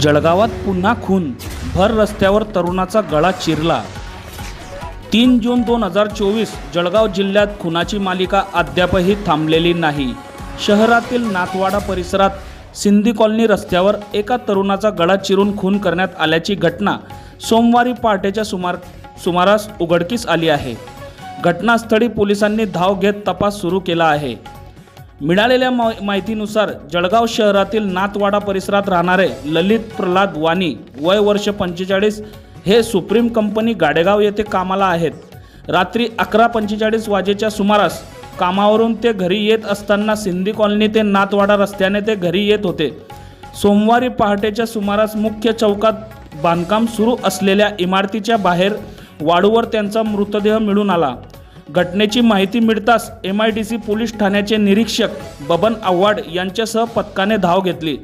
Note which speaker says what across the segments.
Speaker 1: जळगावात पुन्हा खून. भर रस्त्यावर तरुणाचा गळा चिरला. तीन जून दोन हजार चोवीस जळगाव जिल्ह्यात खुनाची मालिका अद्यापही थांबलेली नाही. शहरातील नाथवाडा परिसरात सिंधी कॉलनी रस्त्यावर एका तरुणाचा गळा चिरून खून करण्यात आल्याची घटना सोमवारी पहाटेच्या सुमार सुमारास उघडकीस आली आहे. घटनास्थळी पोलिसांनी धाव घेत तपास सुरू केला आहे. मिळालेल्या मा- माहितीनुसार जळगाव शहरातील नाथवाडा परिसरात राहणारे ललित प्रल्हाद वाणी वय वर्ष पंचेचाळीस हे सुप्रीम कंपनी गाडेगाव येथे कामाला आहेत. रात्री अकरा पंचेचाळीस वाजेच्या सुमारास कामावरून ते घरी येत असताना सिंधी कॉलनी ते नाथवाडा रस्त्याने ते घरी येत होते. सोमवारी पहाटेच्या सुमारास मुख्य चौकात बांधकाम सुरू असलेल्या इमारतीच्या बाहेर वाळूवर त्यांचा मृतदेह मिळून आला. घटनेची माहिती मिळताच M I D C police ठाण्याचे निरीक्षक बबन आव्हाड यांच्यासह पथकाने धाव घेतली.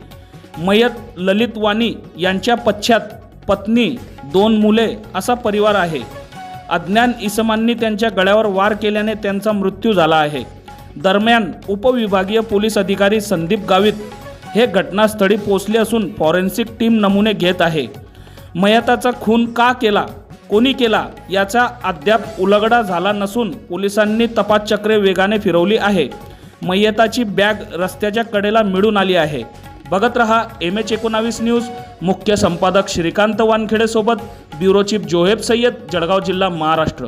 Speaker 1: मयत ललित वाणी यांच्या पश्चात पत्नी दोन मुले असा परिवार आहे. अज्ञान इसमांनी त्यांच्या गळ्यावर वार केल्याने त्यांचा मृत्यू झाला आहे. दरम्यान उपविभागीय पोलीस अधिकारी संदीप गावित हे घटनास्थळी पोहोचले असून फॉरेन्सिक टीम नमुने घेत आहे. मयताचा खून का केला? कोणी केला याचा अद्याप उलगडा झाला नसून पोलिसांनी तपासचक्रे वेगाने फिरवली आहे. मय्यताची बॅग रस्त्याच्या कडेला मिळून आली आहे. बघत रहा एम एच एकोणावीस न्यूज. मुख्य संपादक श्रीकांत वानखेडेसोबत ब्युरो चीफ जोहेब सय्यद जळगाव जिल्हा महाराष्ट्र.